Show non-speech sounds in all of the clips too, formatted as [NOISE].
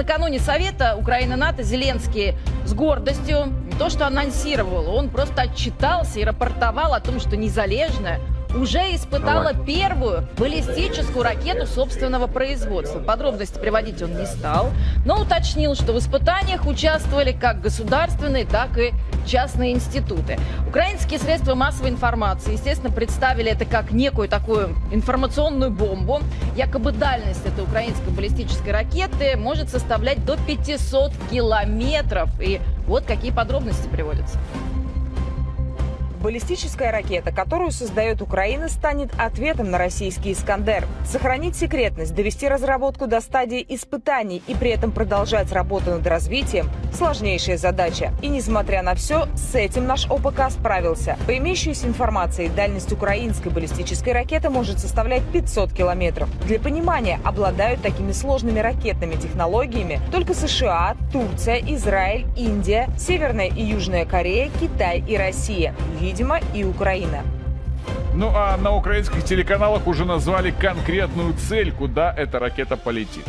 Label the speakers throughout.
Speaker 1: накануне совета Украина-НАТО Зеленский с гордостью не то что анонсировал, он просто отчитался и рапортовал о том, что Незалежная уже испытала первую баллистическую ракету собственного производства. Подробности приводить он не стал, но уточнил, что в испытаниях участвовали как государственные, так и частные институты. Украинские средства массовой информации, естественно, представили это как некую такую информационную бомбу. Якобы дальность этой украинской баллистической ракеты может составлять до 500 километров. И вот какие подробности приводятся.
Speaker 2: Баллистическая ракета, которую создает Украина, станет ответом на российский «Искандер». Сохранить секретность, довести разработку до стадии испытаний и при этом продолжать работу над развитием – сложнейшая задача. И несмотря на все, с этим наш ОПК справился. По имеющейся информации, дальность украинской баллистической ракеты может составлять 500 километров. Для понимания, обладают такими сложными ракетными технологиями только США, Турция, Израиль, Индия, Северная и Южная Корея, Китай и Россия. Видимо, и Украина.
Speaker 3: Ну а на украинских телеканалах уже назвали конкретную цель, куда эта ракета полетит.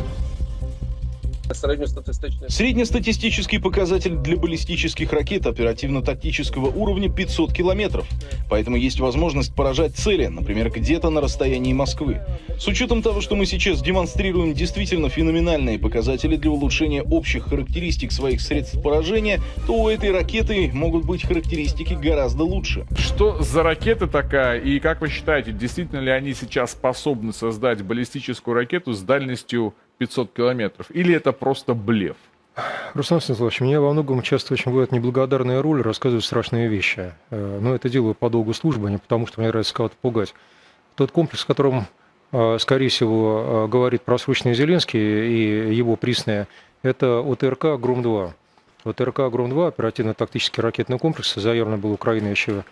Speaker 4: Середньостатистичний
Speaker 5: Среднестатистический показатель для баллистических ракет оперативно-тактического уровня 500 километров. Поэтому есть возможность поражать цели, например, где-то на расстоянии Москвы. С учетом того, что мы сейчас демонстрируем действительно феноменальные показатели для улучшения общих характеристик своих средств поражения, то у этой ракеты могут быть характеристики гораздо лучше.
Speaker 3: Что за ракета такая и как вы считаете, действительно ли они сейчас способны создать баллистическую ракету с дальностью 500 километров? Или это просто блеф?
Speaker 6: Руслан Станиславович, меня во многом часто очень бывает неблагодарная роль рассказывать страшные вещи. Э, Но это делаю по долгу службы, а не потому, что мне нравится кого-то пугать. Тот комплекс, о котором, э, скорее всего, э, говорит просроченный Зеленский и его присные, это ОТРК «Гром-2». ОТРК «Гром-2» оперативно-тактический ракетный комплекс, заявлен был Украиной еще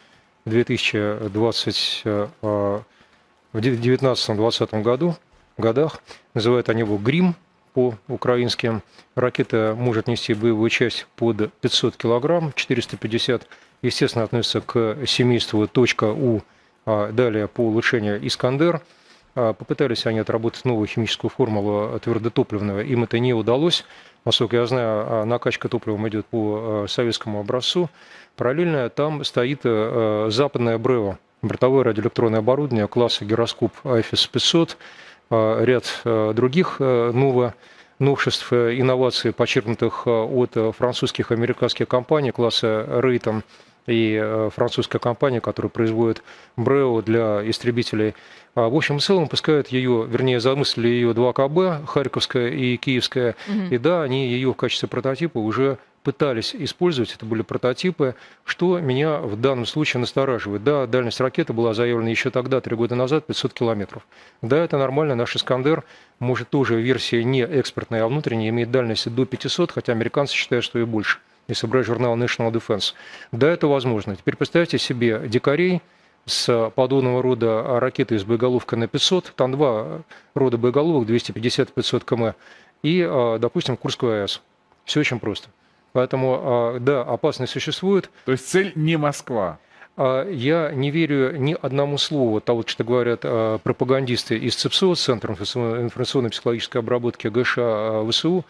Speaker 6: в 2020, э, в 2019-2020 году, годах. Называют они его «Грим» по-украински. Ракета может нести боевую часть под 500 килограмм, 450, естественно, относится к семейству .У, а далее по улучшению «Искандер». А, Попытались они отработать новую химическую формулу твердотопливного, им это не удалось. Насколько я знаю, а, накачка топливом идет по а, советскому образцу. Параллельно там стоит а, западное БРЭО, бортовое радиоэлектронное оборудование класса гироскоп АФИС 500, а, ряд а, других а, ново новшеств, э, инноваций, почерпнутых от э, французских и американских компаний класса Рейтон и э, французская компания, которая производит БРЭО для истребителей. А, В общем и целом пускают ее, вернее, замыслили ее два КБ, Харьковская и Киевская. И да, они ее в качестве прототипа уже пытались использовать, это были прототипы, что меня в данном случае настораживает. Да, дальность ракеты была заявлена еще тогда, три года назад, 500 километров. Да, это нормально, наш «Искандер» может тоже в версии не экспортная, а внутренняя, имеет дальность до 500, хотя американцы считают, что и больше, если брать журнал National Defense. Да, это возможно. Теперь представьте себе дикарей, с подобного рода ракетой с боеголовкой на 500, там два рода боеголовок, 250-500 км, и, а, допустим, Курскую АЭС. Все очень просто. Поэтому, а, да, опасность существует.
Speaker 3: То есть цель не Москва.
Speaker 6: А, Я не верю ни одному слову того, что говорят а, пропагандисты из ЦИПСО, Центра информационно-психологической обработки ГШ ВСУ.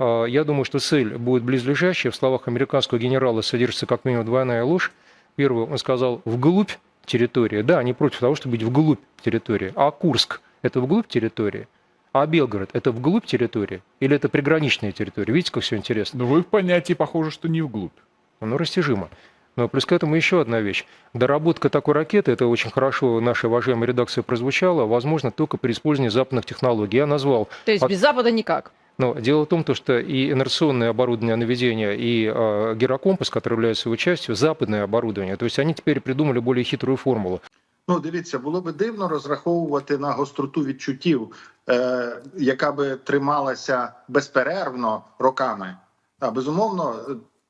Speaker 6: Я думаю, что цель будет близлежащая. В словах американского генерала содержится как минимум двойная ложь. Первый, он сказал, вглубь территории. Да, они против того, чтобы быть вглубь территории. А Курск – это вглубь территории? А Белгород – это вглубь территории? Или это приграничная территория? Видите, как все интересно?
Speaker 3: Но в их понятии похоже, что не вглубь.
Speaker 6: Оно растяжимо. Но плюс к этому еще одна вещь. Доработка такой ракеты, это очень хорошо в нашей уважаемой редакции прозвучало, возможно только при использовании западных технологий. Я назвал
Speaker 1: То есть
Speaker 6: От-
Speaker 1: без Запада никак.
Speaker 6: но дело в том, то, что и инерционное оборудование наведения, и э, гирокомпас, который является его частью, западное оборудование. То есть они теперь придумали более хитрую формулу.
Speaker 7: Ну, дивіться, було би дивно розраховувати на гостроту відчуттів, е, яка би трималася безперервно роками. А безумовно,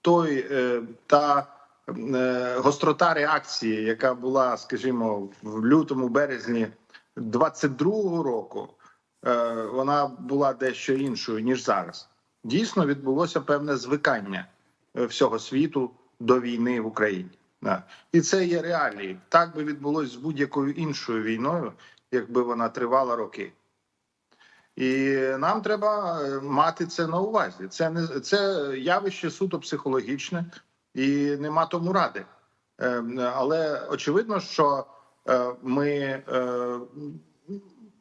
Speaker 7: той е, та е, гострота реакції, яка була, скажімо, в лютому березні 22-го року, е, вона була дещо іншою ніж зараз. Дійсно відбулося певне звикання е, всього світу до війни в Україні. І це є реалії. Так би відбулося з будь-якою іншою війною, якби вона тривала роки. І нам треба е, мати це на увазі. Це не це явище суто психологічне і нема тому ради. Е, Але очевидно, що е, ми е,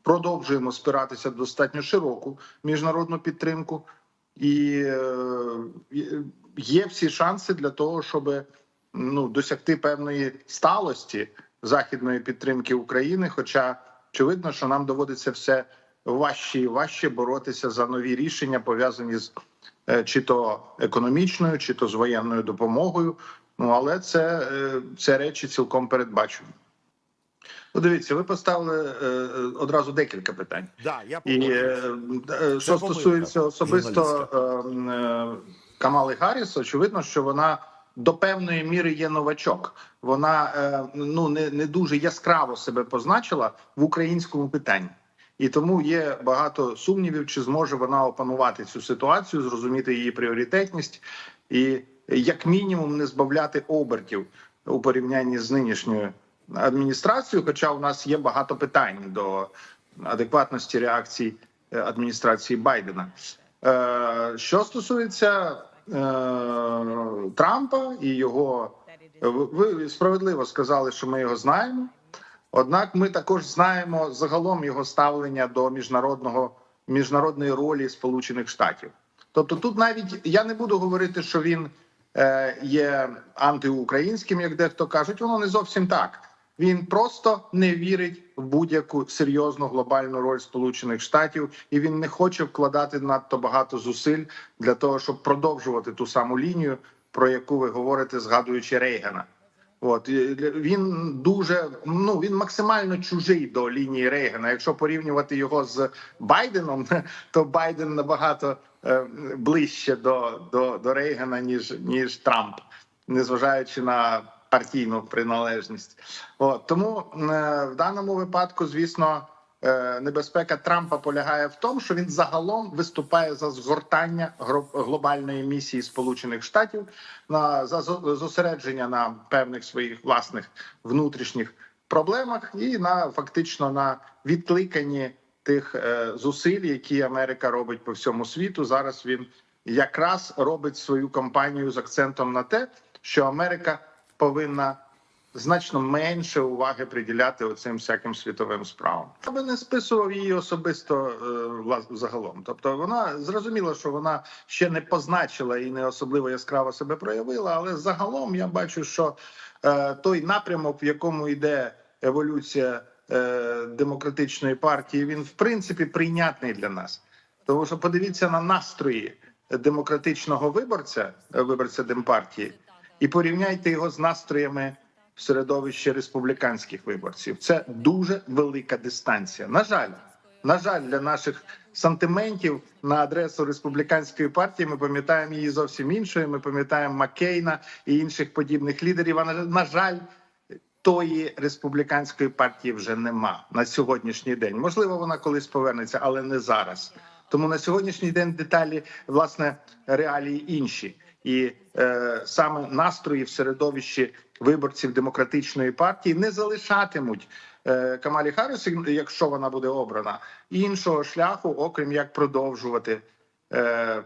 Speaker 7: продовжуємо спиратися достатньо широку міжнародну підтримку, і є всі шанси для того, щоб ну, досягти певної сталості західної підтримки України. Хоча очевидно, що нам доводиться все важче і важче боротися за нові рішення, пов'язані з е, чи то економічною, чи то з воєнною допомогою. Ну але це, е, це речі цілком передбачені. Ну, дивіться, ви поставили е, одразу декілька питань.
Speaker 4: Да, я
Speaker 7: І що
Speaker 4: помилка
Speaker 7: стосується особисто е, е, Камали Гарріс, очевидно, що вона до певної міри є новачок. Вона е, ну не, не дуже яскраво себе позначила в українському питанні. І тому є багато сумнівів, чи зможе вона опанувати цю ситуацію, зрозуміти її пріоритетність і як мінімум не збавляти обертів у порівнянні з нинішньою адміністрацією. Хоча у нас є багато питань до адекватності реакцій е, адміністрації Байдена. Е, Що стосується Трампа і його ви ви справедливо сказали, що ми його знаємо. Однак ми також знаємо загалом його ставлення до міжнародного міжнародної ролі Сполучених Штатів. Тобто, тут навіть я не буду говорити, що він е, є антиукраїнським, як дехто кажуть, воно не зовсім так. Він просто не вірить будь-яку серйозну глобальну роль Сполучених Штатів, і він не хоче вкладати надто багато зусиль для того, щоб продовжувати ту саму лінію, про яку ви говорите, згадуючи Рейгана. От він дуже ну він максимально чужий до лінії Рейгана. Якщо порівнювати його з Байденом, [LAUGHS] то Байден набагато е, ближче до, до, до Рейгана, ніж ніж Трамп, незважаючи на партійну приналежність. От тому е, в даному випадку, звісно, е, небезпека Трампа полягає в тому, що він загалом виступає за згортання глобальної місії Сполучених Штатів на за зо- зосередження на певних своїх власних внутрішніх проблемах і на фактично на відкликанні тих е, зусиль, які Америка робить по всьому світу. Зараз він якраз робить свою кампанію з акцентом на те, що Америка повинна значно менше уваги приділяти оцим всяким світовим справам. Я би не списував її особисто е, загалом. Тобто вона зрозуміла, що вона ще не позначила і не особливо яскраво себе проявила. Але загалом я бачу, що е, той напрямок, в якому йде еволюція е, демократичної партії, він в принципі прийнятний для нас. Тому що подивіться на настрої демократичного виборця, виборця демпартії, і порівняйте його з настроями в середовищі республіканських виборців. Це дуже велика дистанція. На жаль, на жаль, для наших сантиментів на адресу республіканської партії ми пам'ятаємо її зовсім іншою. Ми пам'ятаємо Маккейна і інших подібних лідерів. А на, жаль, тої республіканської партії вже нема на сьогоднішній день. Можливо, вона колись повернеться, але не зараз. Тому на сьогоднішній день деталі власне реалії інші, і саме настрої в середовищі виборців демократичної партії не залишатимуть е, Камалі Харріс, якщо вона буде обрана, іншого шляху, окрім як продовжувати. Е,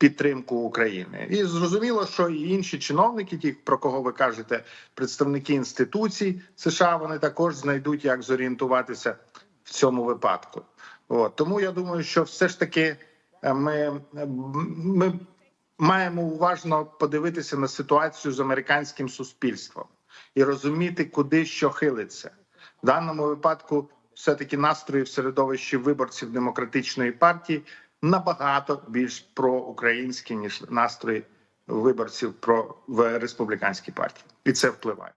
Speaker 7: Підтримку України, і зрозуміло, що і інші чиновники, ті, про кого ви кажете, представники інституцій США, вони також знайдуть, як зорієнтуватися в цьому випадку. От тому я думаю, що все ж таки е, ми, ми маємо уважно подивитися на ситуацію з американським суспільством і розуміти, куди що хилиться в даному випадку. Все таки настрої в середовищі виборців демократичної партії набагато більш проукраїнські ніж настрої виборців про в республіканській партії, і це впливає.